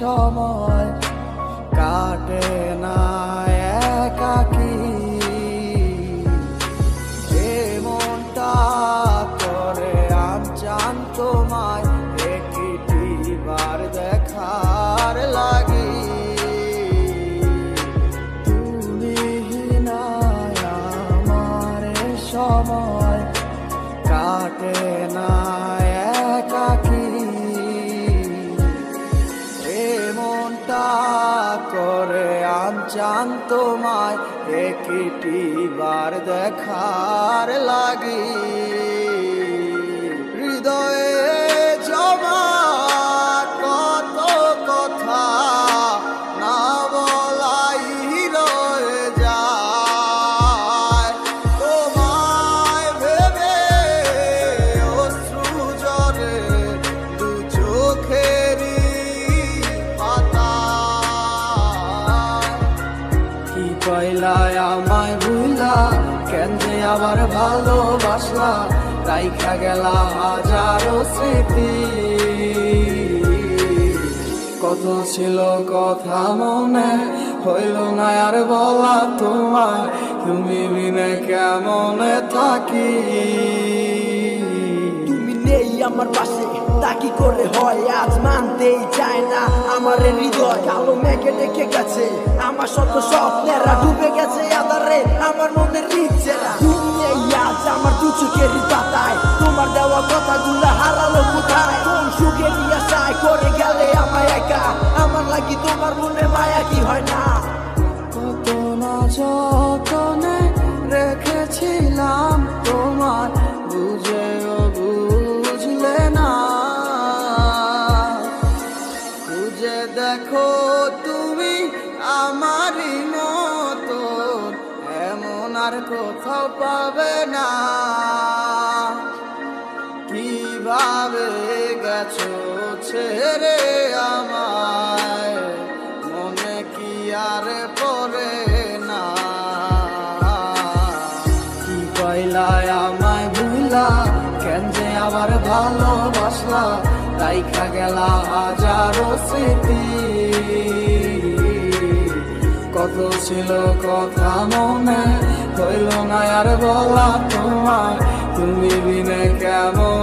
সময় কাটে না। আনচান তোমায় একটি বার দেখার লাগি? কি আমায় ভুলা কেন যে আবার ভালোবাসলা, রাইখা গেলা হাজারো স্মৃতি। কত ছিল কথা মনে, হইল না আর বলা তোমার তুমি বিনে কেমনে থাকি? আমার পাশে। তা কি করে হয়? আজ মানতেই চায় না আমার হৃদয়। কালো মেঘে ডেকে গেছে। আমার শত স্বপ্নেরা ডুবে গেছে আদারে আমার মনের ইচ্ছেরা তুমি নেই আজ আমার দু চোখের পাতায়। তোমার দেওয়া কথাগুলো হারালো কোথায়? কোন সুখে নিয়ে করে গেলে আমায় একা? আমার লাগি তোমার মনে মায়া কি হয় না? কত না দেখো তুমি আমারই মতো, এমন আর কোথাও পাবে না। কীভাবে গেছো ছেড়ে মনে কি আর না? কি আমায় ভুলা? কেন যে আবার ভালোবাসলা? রাইখা গেলা হাজারো স্মৃতি। কত ছিল কথা মনে, হইল না আর বলা তোমার। তুমি বিনে কেমনে